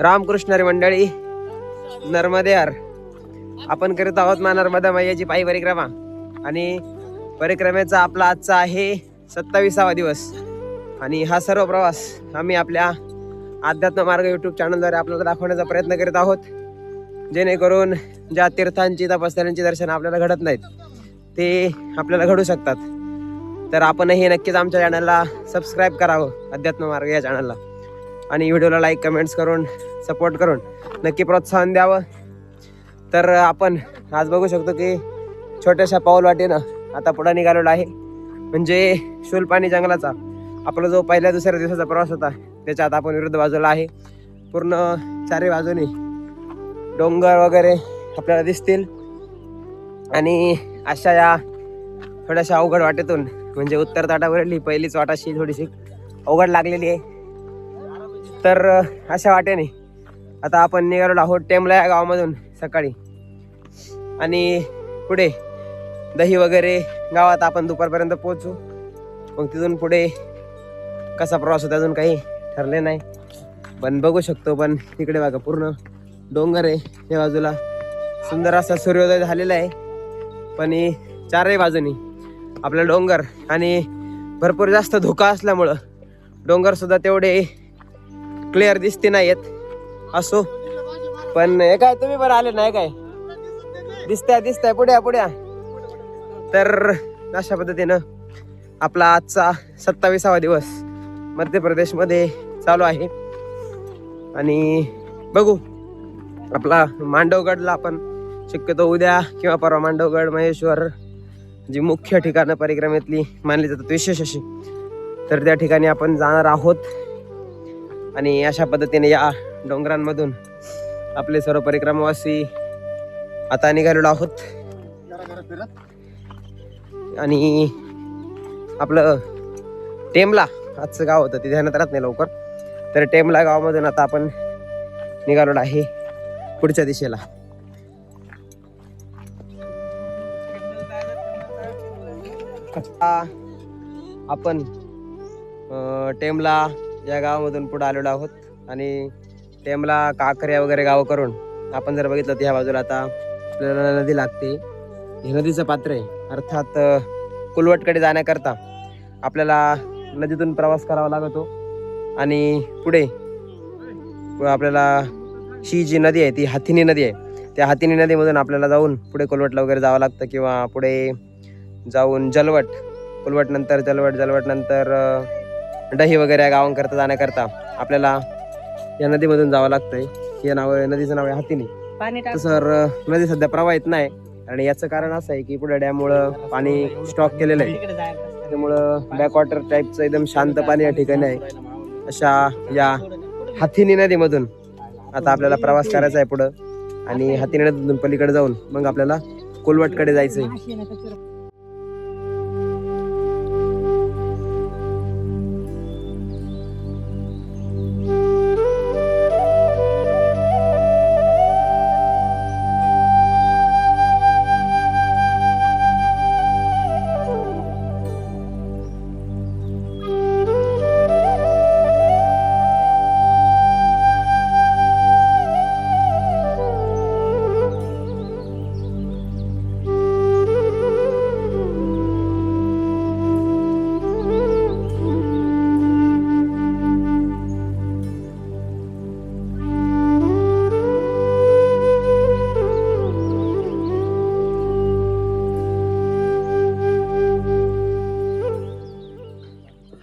रामकृष्णारी मंडळी नर्मदेहर आपण करीत आहोत मा नर्मदा मैयाची पायी परिक्रमा. आणि परिक्रमेचा आपला आजचा आहे सत्तावीसावा दिवस. आणि हा सर्व प्रवास आम्ही आपल्या अध्यात्म मार्ग यूट्यूब चॅनलद्वारे आपल्याला दाखवण्याचा प्रयत्न करीत आहोत. जेणेकरून ज्या तीर्थांची तपस्थळांची दर्शन आपल्याला घडत नाहीत ते आपल्याला घडू शकतात. तर आपणही नक्कीच आमच्या चॅनलला सबस्क्राईब करावं अध्यात्म मार्ग या चॅनलला आणि व्हिडिओला लाईक कमेंट्स करून सपोर्ट करून नक्की प्रोत्साहन द्यावं. तर आपण आज बघू शकतो की छोट्याशा पाऊल वाटेनं आता पुढं निघालेलो आहे. म्हणजे शूलपाणी जंगलाचा आपला जो पहिल्या दुसऱ्या दिवसाचा प्रवास होता त्याच्यात आपण विरुद्ध बाजूला आहे. पूर्ण चारही बाजूनी डोंगर वगैरे आपल्याला दिसतील. आणि अशा या थोड्याशा अवघड वाटेतून म्हणजे उत्तर ताटावरील ही पहिलीच वाटाशी थोडीशी अवघड लागलेली आहे. तर अशा वाटेने आता आपण निघालो आहोत टेमला या गावामधून सकाळी. आणि पुढे दही वगैरे गावात आपण दुपारपर्यंत पोहोचू. मग तिथून पुढे कसा प्रवास होता अजून काही ठरले नाही. पण बघू शकतो पण तिकडे बघा पूर्ण डोंगर आहे या बाजूला. सुंदर असा सूर्योदय झालेला आहे. पण चारही बाजूनी आपला डोंगर आणि भरपूर जास्त धोका असल्यामुळं डोंगरसुद्धा तेवढे क्लिअर दिसते नाहीयेत. असो. पण हे काय तुम्ही बरं आले नाही काय? दिसताय दिसताय. पुढे या, पुढे. तर अशा पद्धतीनं आपला आजचा सत्तावीसावा दिवस मध्य प्रदेशमध्ये चालू आहे. आणि बघू आपला मांडवगडला आपण शक्यतो उद्या किंवा परवा मांडवगड महेश्वर जी मुख्य ठिकाणं परिक्रमेतली मानली जातात विशेष अशी. तर त्या ठिकाणी आपण जाणार आहोत. आणि अशा पद्धतीने या डोंगरांमधून आपले सर्व परिक्रमावासी आता निघालेलो आहोत. आणि आपलं टेमला आजचं गाव होतं ते ध्यानात राहत नाही लवकर. तर टेमला गावामधून आता आपण निघालो आहे पुढच्या दिशेला. आपण टेमला या गावामधून पुढे आलेलो आहोत. आणि टेमला काकऱ्या वगैरे गाव करून आपण जर बघितलं तर ह्या बाजूला आता आपल्याला नदी लागते. हे नदीचं पात्र आहे. अर्थात कुलवटकडे जाण्याकरता आपल्याला नदीतून प्रवास करावा लागतो. आणि पुढे आपल्याला ही जी नदी आहे ती हाथिनी नदी आहे. त्या हाथिनी नदीमधून आपल्याला जाऊन पुढे कोलवटला वगैरे जावं लागतं किंवा पुढे जाऊन जलवट कुलवटनंतर जलवट जलवटनंतर डही वगैरे या गावांकरता जाण्याकरता आपल्याला या नदीमधून जावं लागतंय. या नाव नदीचं नाव आहे हातिनी. पाणी तर अं, नदी सध्या प्रवाहित नाही. आणि याचं कारण असं आहे की पुढे डॅममुळं पाणी स्टॉक केलेलं आहे. त्यामुळं बॅकवॉटर टाईपचं एकदम शांत पाणी या ठिकाणी आहे. अशा या हाथिनी नदीमधून आता आपल्याला प्रवास करायचा आहे पुढं. आणि हाथिनी नदीतून पलीकडे जाऊन मग आपल्याला कोलवटकडे जायचंय. माशी आहे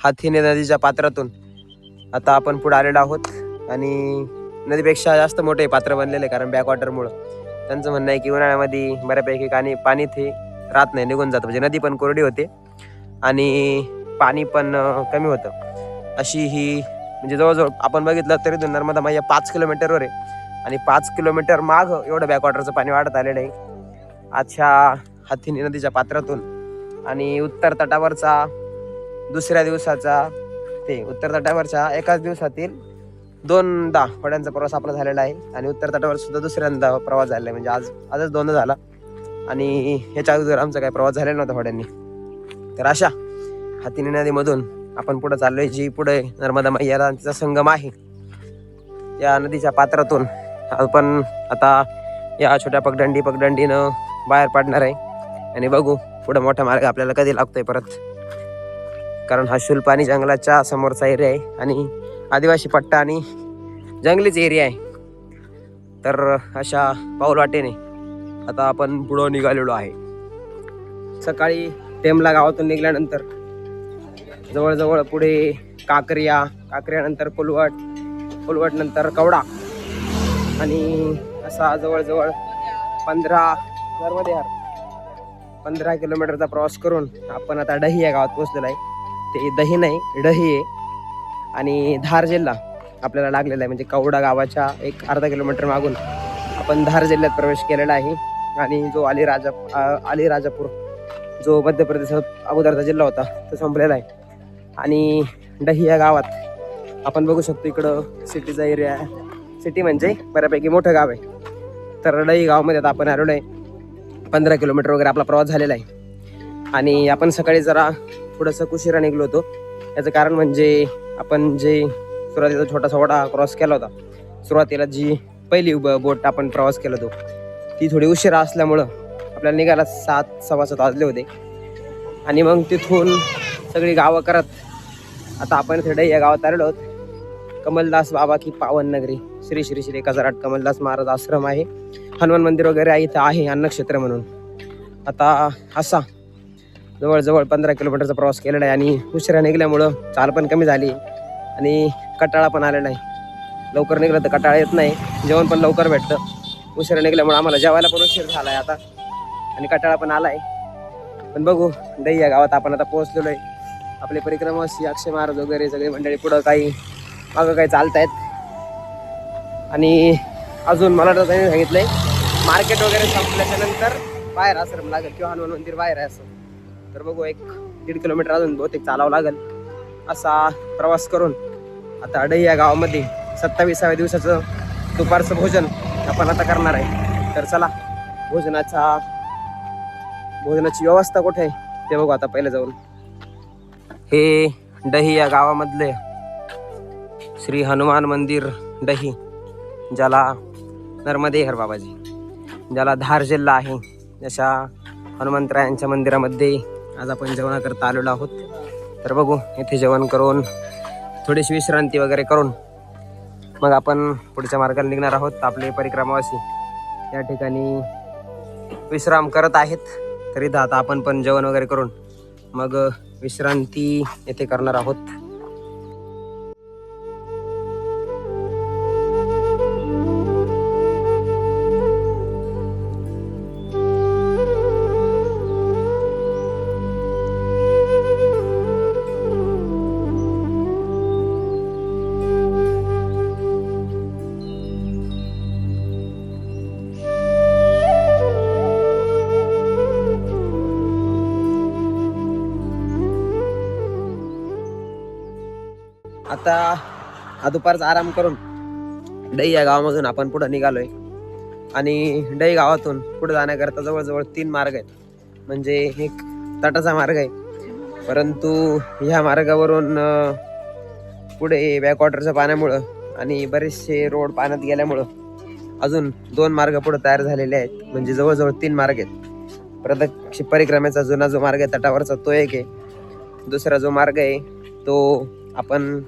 हाथीने नदीच्या पात्रातून आता आपण पुढे आलेलो आहोत. आणि नदीपेक्षा जास्त मोठे पात्र बनलेले कारण बॅकवॉटरमुळं त्यांचं म्हणणं आहे की उन्हाळ्यामध्ये बऱ्यापैकी कानी पाणी ते राहत नाही निघून जातं. म्हणजे नदी पण कोरडी होते आणि पाणी पण कमी होतं. अशी ही म्हणजे जवळजवळ आपण बघितलं तरी तो नर्मदा माझ्या पाच किलोमीटरवर आहे. आणि पाच किलोमीटर माग एवढं बॅकवॉटरचं पाणी वाढत आलेलं आहे. आजच्या हाथिनी नदीच्या पात्रातून. आणि उत्तर तटावरचा दुसऱ्या दिवसाचा ते उत्तर तटावरच्या एकाच दिवसातील दोनदा होड्यांचा प्रवास आपला झालेला आहे. आणि उत्तर तटावर सुद्धा दुसऱ्यांदा प्रवास झालेला आहे. म्हणजे आज आजच दोनदा झाला. आणि ह्याच्या अगोदर आमचा काही प्रवास झालेला नव्हता होड्यांनी तर अशा हातिनी नदीमधून आपण पुढे चाललोय जी पुढे नर्मदा मैयाला तिचा संगम आहे. या नदीच्या पात्रातून आपण आता या छोट्या पगडंडी पगडंडीनं बाहेर पाडणार आहे. आणि बघू पुढं मोठा मार्ग आपल्याला कधी लागतोय परत. कारण हा शुलपाणी आणि जंगलाच्या समोरचा एरिया आहे आणि आदिवासी पट्टा आणि जंगलीच एरिया आहे. तर अशा पाऊल वाटेने आता आपण पुढं निघालेलो आहे. सकाळी टेमला गावातून निघाल्यानंतर जवळजवळ पुढे काकरिया काकऱ्यानंतर कोलवट कोलवटनंतर कवडा आणि असा जवळजवळ पंधरा मध्ये पंधरा किलोमीटरचा प्रवास करून आपण आता डही या गावात पोहोचलेलो आहे. ते दही नाही डही आहे. आणि धार जिल्हा आपल्याला लागलेला आहे म्हणजे कवडा गावाच्या एक अर्धा किलोमीटर मागून आपण धार जिल्ह्यात प्रवेश केलेला आहे. आणि जो अलीराजा अ- अलीराजापूर जो मध्य प्रदेशात अगोदरचा जिल्हा होता तो संपलेला आहे. आणि डही या गावात आपण बघू शकतो इकडं सिटीचा एरिया आहे. सिटी म्हणजे बऱ्यापैकी मोठं गाव आहे. तर डही गावामध्ये आता आपण आलेलो आहे. पंधरा किलोमीटर वगैरे आपला प्रवास झालेला आहे. आणि आपण सकाळी जरा थोडंसं कुशिरा निघलो होतो. याचं कारण म्हणजे आपण जे सुरुवातीचा छोटासा ओढा क्रॉस केला होता सुरुवातीला जी पहिली बोट आपण प्रवास केला होतो ती थोडी उशिरा असल्यामुळं आपल्याला निघायला सात सव्वा सात वाजले होते. आणि मग तिथून सगळी गावं करत आता आपण इथे या गावात आलेलो आहोत. कमलदास बाबा की पावन नगरी श्री श्री श्री कजराट कमलदास महाराज आश्रम आहे. हनुमान मंदिर वगैरे इथं आहे अन्नक्षेत्र म्हणून. आता असा जवळजवळ पंधरा किलोमीटरचा प्रवास केलेला आहे आणि उशिरा निघाल्यामुळं चाल पण कमी झाली आणि कटाळा पण आलेला आहे. लवकर निघलं तर कटाळा येत नाही. जेवण पण लवकर भेटतं. उशिरा निघाल्यामुळं आम्हाला जेवायला पण उशीर झाला आहे आता आणि कटाळा पण आला आहे पण बघू दही या गावात आपण आता पोहोचलेलो आहे. आपले परिक्रमाशी अक्षय महाराज वगैरे सगळी मंडळी पुढं काही मागं काही चालत आहेत आणि अजून मला तर त्यांनी आहे मार्केट वगैरे संपल्याच्या नंतर बाहेर आश्रम लागेल किंवा हनुमान मंदिर बाहेर आहे असं. तर बघू एक दीड किलोमीटर अजून बहुतेक चालावं लागेल. असा प्रवास करून आता अडई या गावामध्ये सत्तावीसाव्या दिवसाचं दुपारचं भोजन आपण आता करणार आहे. तर चला भोजनाचा भोजनाची व्यवस्था कुठे आहे ते बघू आता पहिले जाऊन. हे डही या गावामधले श्री हनुमान मंदिर डही ज्याला नर्मदेहर बाबाजी ज्याला धार जिल्हा आहे अशा हनुमंतरायांच्या मंदिरामध्ये आज आपण जेवणाकरता आलेलो आहोत. तर बघू इथे जेवण करून थोडीशी विश्रांती वगैरे करून मग आपण पुढच्या मार्गाला निघणार आहोत आपले परिक्रमावासी. या ठिकाणी विश्राम करत आहेत. तरी आता आपण पण जेवण वगैरे करून मग विश्रांती येथे करणार आहोत. आता हा दुपारचा आराम करून डई या गावामधून आपण पुढं निघालोय. आणि डई गावातून पुढे जाण्याकरता जवळजवळ तीन मार्ग आहेत. म्हणजे एक तटाचा मार्ग आहे. परंतु ह्या मार्गावरून पुढे बॅकवॉटरच्या पाण्यामुळं आणि बरेचसे रोड पाण्यात गेल्यामुळं अजून दोन मार्ग पुढे तयार झालेले आहेत. म्हणजे जवळजवळ तीन मार्ग आहेत. प्रदक्ष परिक्रमेचा जुना जो मार्ग आहे तटावरचा तो एक आहे. दुसरा जो मार्ग आहे तो आपण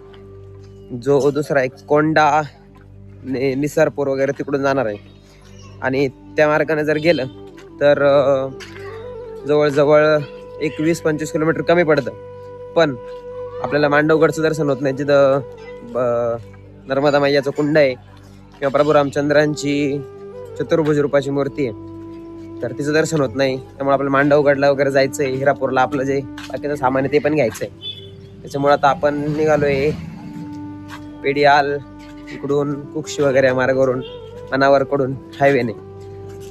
जो दुसरा एक कोंडा नि- निसरपूर वगैरे तिकडून जाणार आहे. आणि त्या मार्गाने जर गेलं तर जवळजवळ एक वीस पंचवीस किलोमीटर कमी पडतं. पण आपल्याला मांडवगडचं दर्शन होत नाही. जिथं ब- नर्मदा मैयाचं कुंड आहे किंवा प्रभू रामचंद्रांची चतुर्भुज रूपाची मूर्ती आहे तर तिचं दर्शन होत नाही. त्यामुळे आपल्याला मांडवगडला वगैरे जायचं आहे हिरापूरला आपलं जे बाकीचं सामान आहे ते पण घ्यायचं आहे त्याच्यामुळे आता आपण निघालोय पेडियाल इकडून कुक्षी वगैरे या मार्गावरून अनावरकडून हायवेने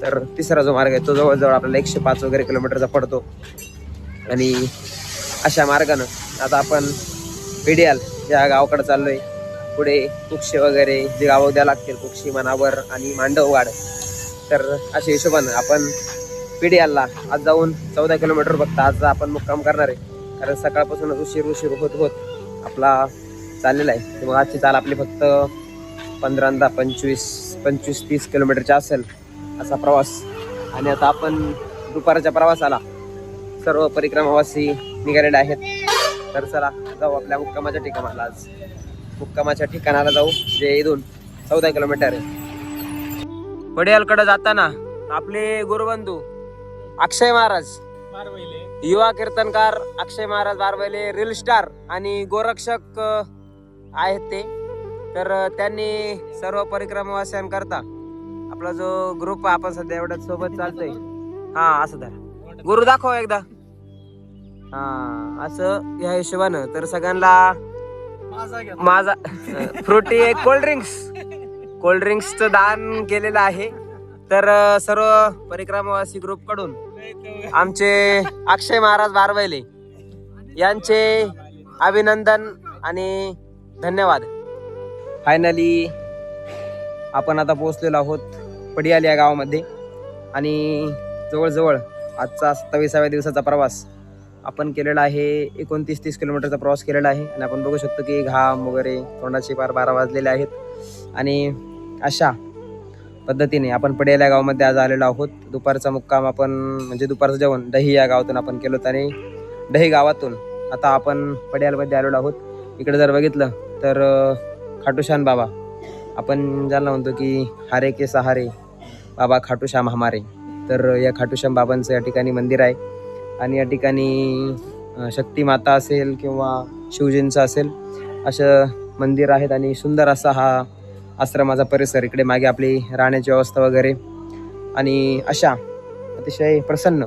तर तिसरा जो मार्ग आहे तो जवळजवळ आपल्याला एकशे पाच वगैरे किलोमीटरचा पडतो. आणि अशा मार्गानं आता आपण पेडियाल या गावाकडे चाललोय. पुढे कुक्षी वगैरे जे गावं द्या लागतील कुक्षी मनावर आणि मांडववाड तर अशा हिशोबानं आपण पेडियालला आज जाऊन चौदा किलोमीटर फक्त आज आपण मुक्काम करणार आहे. कारण सकाळपासूनच उशीर उशीर होत होत आपला चाललेला आहे. तर मग आजची चाल आपली फक्त पंधरा दहा पंचवीस पंचवीस तीस किलोमीटरचा असेल असा प्रवास. आणि आता आपण दुपारच्या प्रवासाला सर्व परिक्रमावासी निघालेले आहेत. तर चला जाऊ आपल्या मुक्कामाच्या ठिकाणाला आज. मुक्कामाच्या ठिकाणाला जाऊ जे इथून चौदा किलोमीटर आहे. वडियालकडे जाताना आपले गुरुबंधू अक्षय महाराज युवा कीर्तनकार अक्षय महाराज बारबैले रील स्टार आणि गोरक्षक आहेत ते. तर त्यांनी सर्व परिक्रमावासियांकरता आपला जो ग्रुप आपण सध्या एवढ्याच सोबत चालतोय. हा असं धरा. गुरु दाखव एकदा. हा असं या हिशोबानं. तर सगळ्यांना माझा फ्रुटी एक कोल्ड ड्रिंक्स कोल्ड ड्रिंक्सचं दान केलेलं आहे. तर सर्व परिक्रमावासी ग्रुपकडून आमचे अक्षय महाराज बारवैले यांचे अभिनंदन आणि धन्यवाद. फायनली आपण आता पोहोचलेलो आहोत पडियाल या गावामध्ये. आणि जवळजवळ आजचा सत्तावीसाव्या दिवसाचा प्रवास आपण केलेला आहे एकोणतीस तीस किलोमीटरचा प्रवास केलेला आहे. आणि आपण बघू शकतो की घाम वगैरे तोंडाचे पार बारा वाजलेले आहेत. आणि अशा पद्धतीने आपण पडियाल या गावामध्ये आज आलेलो आहोत. दुपारचा मुक्काम आपण म्हणजे दुपारचं जेवण दही या गावातून आपण केलं होतं. आणि दही गावातून आता आपण पडियालमध्ये आलेलो आहोत. इकडे जर बघितलं तर खाटूशान बाबा आपण ज्याला म्हणतो की हारे के सहारे बाबा खाटूश्याम हमारे तर या खाटूश्याम बाबांचं या ठिकाणी मंदिर आहे. आणि या ठिकाणी अं, शक्ती माता असेल किंवा शिवजींचं असेल असं मंदिर आहेत आणि सुंदर असा हा आश्रमाचा परिसर इकडे मागे आपली राहण्याची व्यवस्था वगैरे. आणि अशा अतिशय प्रसन्न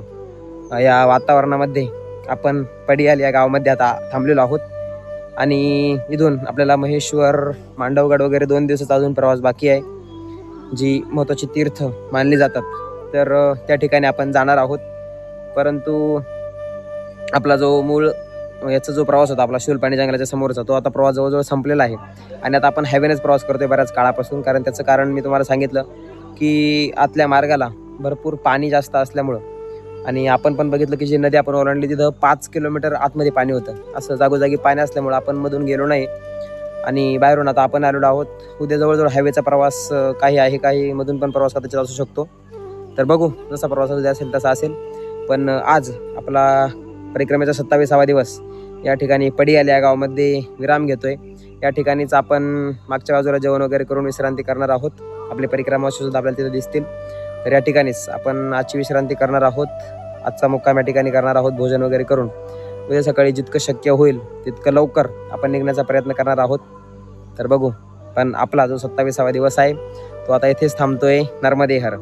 या वातावरणामध्ये आपण पडियाल या गावामध्ये आता थांबलेलो आहोत. आणि इथून आपल्याला महेश्वर मांडवगड वगैरे दोन दिवसाचा अजून प्रवास बाकी आहे जी महत्त्वाची तीर्थ मानली जातात. तर त्या ठिकाणी आपण जाणार आहोत. परंतु आपला जो मूळ याचा जो प्रवास होता आपला शिवलपाणी जंगलाच्या समोरचा तो आता प्रवास जवळजवळ संपलेला आहे. आणि आता आपण हायवेनेच प्रवास करतोय बऱ्याच काळापासून कारण त्याचं कारण मी तुम्हाला सांगितलं की आतल्या मार्गाला भरपूर पाणी जास्त असल्यामुळं आणि आपण पण बघितलं की जी नदी आपण ओलांडली तिथं पाच किलोमीटर आतमध्ये पाणी होतं. असं जागोजागी पाणी असल्यामुळं आपण मधून गेलो नाही. आणि बाहेरून आता आपण आलेलो आहोत. उद्या जवळजवळ हायवेचा प्रवास काही आहे काही मधून पण प्रवास कदाचित असू शकतो. तर बघू जसा प्रवास उद्या असेल तसा असेल. पण आज आपला परिक्रमेचा सत्तावीसावा दिवस. या ठिकाणी पडियाल या गावामध्ये विराम घेतोय. या ठिकाणीच आपण मागच्या बाजूला जेवण वगैरे करून विश्रांती करणार आहोत. आपले परिक्रमा सुद्धा आपल्याला तिथे दिसतील. तर या ठिकाणीच आपण आजची विश्रांती करणार आहोत. आजचा मुक्काम या ठिकाणी करणार आहोत भोजन वगैरे करून. उद्या सकाळी जितकं शक्य होईल तितकं लवकर आपण निघण्याचा प्रयत्न करणार आहोत. तर बघू पण आपला जो सत्तावीसावा दिवस आहे तो आता इथेच थांबतोय नर्मदेहर.